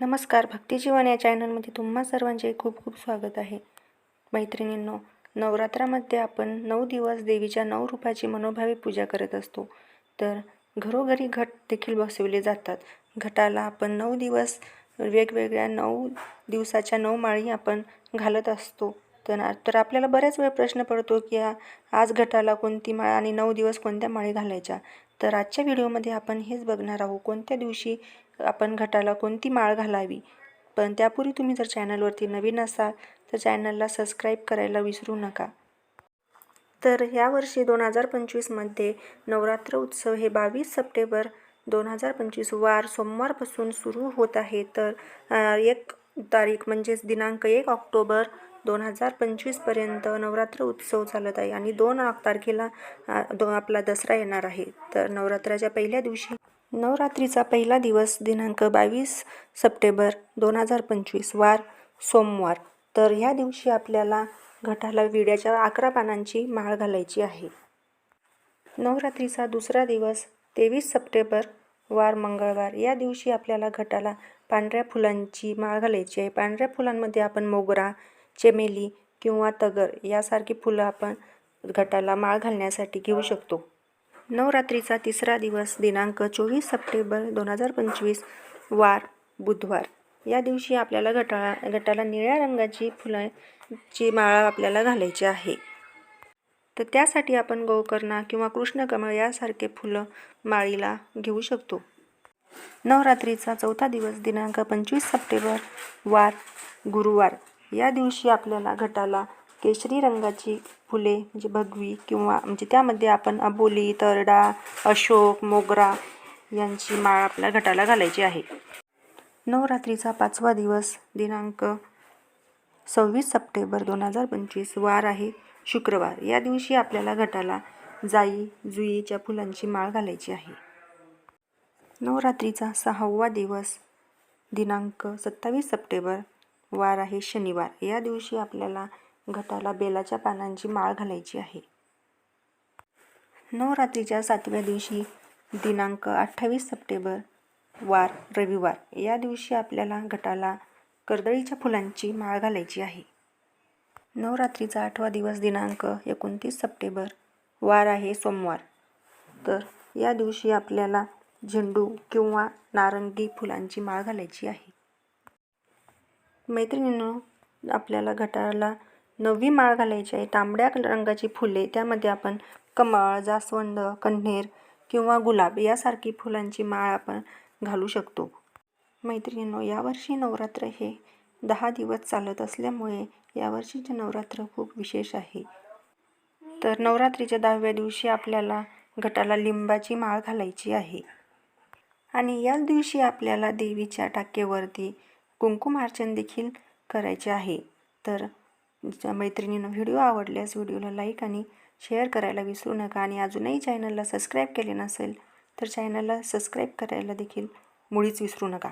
नमस्कार भक्तिजीवन या चॅनलमध्ये तुम्हा सर्वांचे खूप खूप स्वागत आहे. मैत्रिणींनो नवरात्रामध्ये आपण नऊ दिवस देवीच्या नऊ रूपाची मनोभावे पूजा करत असतो. तर घरोघरी घट देखील बसवले जातात. घटाला आपण नऊ दिवस वेगवेगळ्या नऊ दिवसाच्या नऊ माळी आपण घालत असतो. तर तर आपल्याला बऱ्याच वेळ प्रश्न पडतो की आज घटाला कोणती माळ आणि नऊ दिवस कोणत्या माळी घालायच्या? तर आजच्या व्हिडिओमध्ये आपण हेच बघणार आहोत कोणत्या दिवशी आपण घटाला कोणती माळ घालावी. पण त्यापूर्वी तुम्ही जर चॅनलवरती नवीन असाल तर चॅनलला सबस्क्राईब करायला विसरू नका. तर यावर्षी दोन हजार पंचवीसमध्ये नवरात्र उत्सव हे बावीस सप्टेंबर दोन हजार पंचवीस वार सोमवारपासून सुरू होत आहे. तर एक तारीख म्हणजेच दिनांक एक ऑक्टोबर दोन हजार पंचवीसपर्यंत नवरात्र उत्सव चालत आहे आणि दोन तारखेला दो आपला दसरा येणार आहे. तर नवरात्राच्या पहिल्या दिवशी नवरात्रीचा पहिला दिवस दिनांक बावीस सप्टेंबर दोन हजार पंचवीस वार सोमवार. तर ह्या दिवशी आपल्याला घटाला विड्याच्या अकरा पानांची माळ घालायची आहे. नवरात्रीचा दुसरा दिवस तेवीस सप्टेंबर वार मंगळवार. या दिवशी आपल्याला घटाला पांढऱ्या फुलांची माळ घालायची आहे. पांढऱ्या फुलांमध्ये आपण मोगरा चमेली किंवा तगर यासारखी फुलं आपण घटाला माळ घालण्यासाठी घेऊ शकतो. नवरात्रीचा तिसरा दिवस दिनांक चोवीस सप्टेंबर दोन हजार पंचवीस वार बुधवार. या दिवशी आपल्याला घटाळा घटाला निळ्या रंगाची फुलांची माळा आपल्याला घालायची आहे. तर त्यासाठी आपण गोकर्णा किंवा कृष्णकमळ यासारखे फुलं माळीला घेऊ शकतो. नवरात्रीचा चौथा दिवस दिनांक पंचवीस सप्टेंबर वार गुरुवार. या दिवशी आपल्याला घटाला केशरी रंगाची फुले म्हणजे भगवी किंवा म्हणजे त्यामध्ये आपण अबोली तरडा अशोक मोगरा यांची माळ आपल्या घटाला घालायची आहे. नवरात्रीचा पाचवा दिवस दिनांक सव्वीस सप्टेंबर दोन हजार पंचवीस वार आहे शुक्रवार. या दिवशी आपल्याला घटाला जाई जुईच्या फुलांची माळ घालायची आहे. नवरात्रीचा सहावा दिवस दिनांक सत्तावीस सप्टेंबर वार आहे शनिवार. या दिवशी आपल्याला घटाला बेलाच्या पानांची माळ घालायची आहे. नवरात्रीच्या सातव्या दिवशी दिनांक अठ्ठावीस सप्टेंबर वार रविवार. या दिवशी आपल्याला घटाला कर्दळीच्या फुलांची माळ घालायची आहे. नवरात्रीचा आठवा दिवस दिनांक एकोणतीस सप्टेंबर वार आहे सोमवार. तर या दिवशी आपल्याला झेंडू किंवा नारंगी फुलांची माळ घालायची आहे. मैत्रिणींनो आपल्याला घटाला नवी माळ घालायची आहे. तांबड्या रंगाची फुले त्यामध्ये आपण कमळ जास्वंद कण्हेर किंवा गुलाब यासारखी फुलांची माळ आपण घालू शकतो. मैत्रिणींनो यावर्षी नवरात्र हे दहा दिवस चालत असल्यामुळे यावर्षीचे नवरात्र खूप विशेष आहे. तर नवरात्रीच्या दहाव्या दिवशी आपल्याला घटाला लिंबाची माळ घालायची आहे. आणि याच दिवशी आपल्याला देवीच्या टाकेवरती कुंकुमार्चन देखील करायचे आहे. तर मैत्रिणीनं व्हिडिओ आवडल्यास व्हिडिओला लाईक आणि शेअर करायला विसरू नका आणि अजूनही चॅनलला सबस्क्राईब केले नसेल तर चॅनलला सबस्क्राईब करायला देखील मुळीच विसरू नका.